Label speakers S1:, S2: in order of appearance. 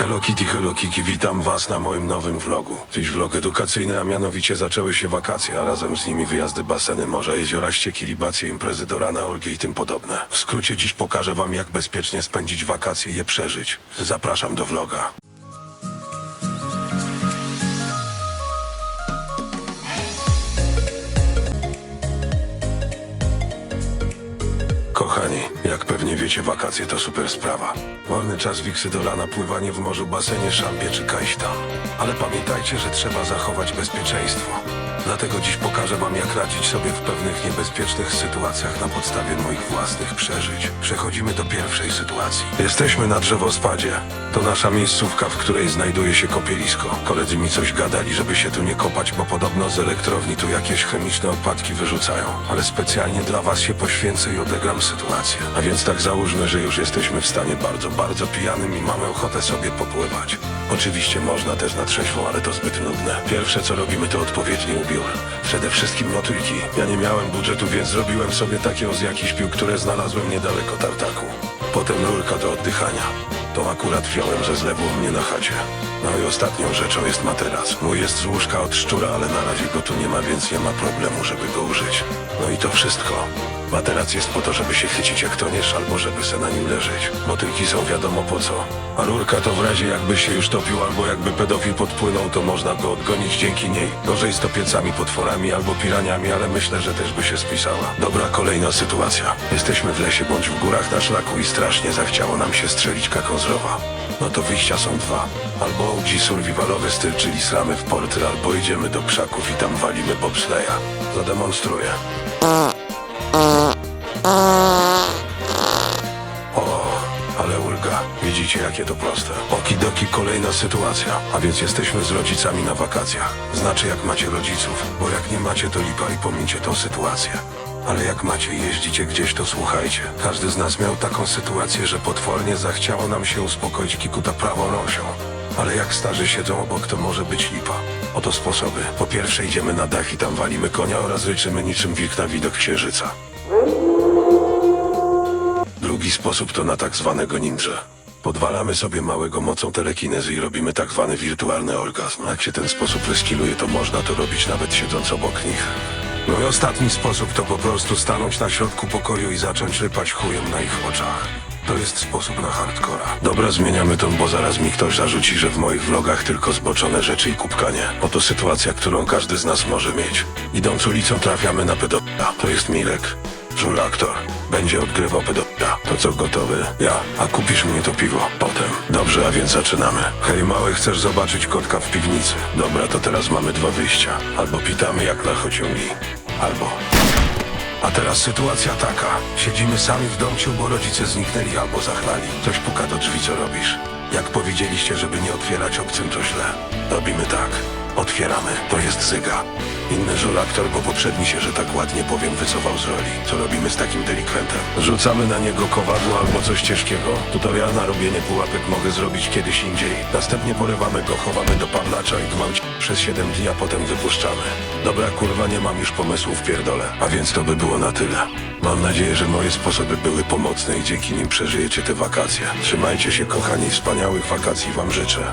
S1: Hello Kitty, Hello Kiki, witam was na moim nowym vlogu. Dziś vlog edukacyjny, a mianowicie zaczęły się wakacje, a razem z nimi wyjazdy baseny, morza, jeziora, ścieki, libacje, imprezy do rana, Olgi i tym podobne. W skrócie dziś pokażę wam jak bezpiecznie spędzić wakacje i je przeżyć. Zapraszam do vloga. Jak pewnie wiecie, wakacje to super sprawa. Wolny czas wiksy do pływanie w morzu, basenie, szambie czy kajśta. Ale pamiętajcie, że trzeba zachować bezpieczeństwo. Dlatego dziś pokażę wam, jak radzić sobie w pewnych niebezpiecznych sytuacjach na podstawie moich własnych przeżyć. Przechodzimy do pierwszej sytuacji. Jesteśmy na drzewospadzie. To nasza miejscówka, w której znajduje się kopielisko. Koledzy mi coś gadali, żeby się tu nie kopać, bo podobno z elektrowni tu jakieś chemiczne odpadki wyrzucają. Ale specjalnie dla was się poświęcę i odegram sytuację. A więc tak załóżmy, że już jesteśmy w stanie bardzo, bardzo pijanym i mamy ochotę sobie popływać. Oczywiście można też na trzeźwo, ale to zbyt nudne. Pierwsze co robimy to odpowiedni ubiór. Przede wszystkim motylki. Ja nie miałem budżetu, więc zrobiłem sobie takie z jakichś pił, które znalazłem niedaleko tartaku. Potem rurka do oddychania. To akurat wziąłem ze zlewu mnie na chacie. No i ostatnią rzeczą jest materac. Mój jest z łóżka od szczura, ale na razie go tu nie ma, więc nie ma problemu, żeby go użyć. No i to wszystko. Materac jest po to, żeby się chycić jak toniesz, albo żeby se na nim leżeć. Motylki są wiadomo po co. A rurka to w razie jakby się już topił, albo jakby pedofil podpłynął, to można go odgonić dzięki niej. Gorzej z topiecami, potworami albo piraniami, ale myślę, że też by się spisała. Dobra, kolejna sytuacja. Jesteśmy w lesie bądź w górach na szlaku i strasznie zachciało nam się strzelić kaką. No to wyjścia są dwa. Albo OG survivalowy styl, czyli sramy w porty, albo idziemy do krzaków i tam walimy bobsleja. Zademonstruję. Jakie to proste. Okidoki, kolejna sytuacja. A więc jesteśmy z rodzicami na wakacjach. Znaczy, jak macie rodziców, bo jak nie macie, to lipa i pomińcie tą sytuację. Ale jak macie i jeździcie gdzieś, to słuchajcie. Każdy z nas miał taką sytuację, że potwornie zachciało nam się uspokoić kikuta prawą rąsią. Ale jak starzy siedzą obok, to może być lipa. Oto sposoby. Po pierwsze idziemy na dach i tam walimy konia oraz ryczymy niczym wilk na widok księżyca. Drugi sposób to na tak zwanego ninja. Podwalamy sobie małego mocą telekinezy i robimy tak zwany wirtualny orgazm. Jak się ten sposób wyskiluje, to można to robić nawet siedząc obok nich. No i ostatni sposób to po prostu stanąć na środku pokoju i zacząć rypać chujem na ich oczach. To jest sposób na hardcora. Dobra, zmieniamy ton, bo zaraz mi ktoś zarzuci, że w moich vlogach tylko zboczone rzeczy i kupkanie. Oto sytuacja, którą każdy z nas może mieć. Idąc ulicą trafiamy na pedofila. To jest Mirek. Żul aktor. Będzie odgrywał pedofila. To co, gotowy? Ja. A kupisz mnie to piwo. Potem. Dobrze, a więc zaczynamy. Hej, mały, chcesz zobaczyć kotka w piwnicy? Dobra, to teraz mamy dwa wyjścia. Albo pitamy jak na chociągi. Albo... A teraz sytuacja taka. Siedzimy sami w domciu, bo rodzice zniknęli albo zachlali. Ktoś puka do drzwi, co robisz? Jak powiedzieliście, żeby nie otwierać obcym, to źle. Robimy tak. To jest zyga. Inny żul aktor, bo poprzedni się, że tak ładnie powiem, wycofał z roli. Co robimy z takim delikwentem? Rzucamy na niego kowadło albo coś ciężkiego. Tutorial na robienie pułapek mogę zrobić kiedyś indziej. Następnie porywamy go, chowamy do pawlacza i gwałci przez 7 dni, a potem wypuszczamy. Dobra, kurwa, nie mam już pomysłów w pierdole. A więc to by było na tyle. Mam nadzieję, że moje sposoby były pomocne i dzięki nim przeżyjecie te wakacje. Trzymajcie się, kochani, wspaniałych wakacji wam życzę.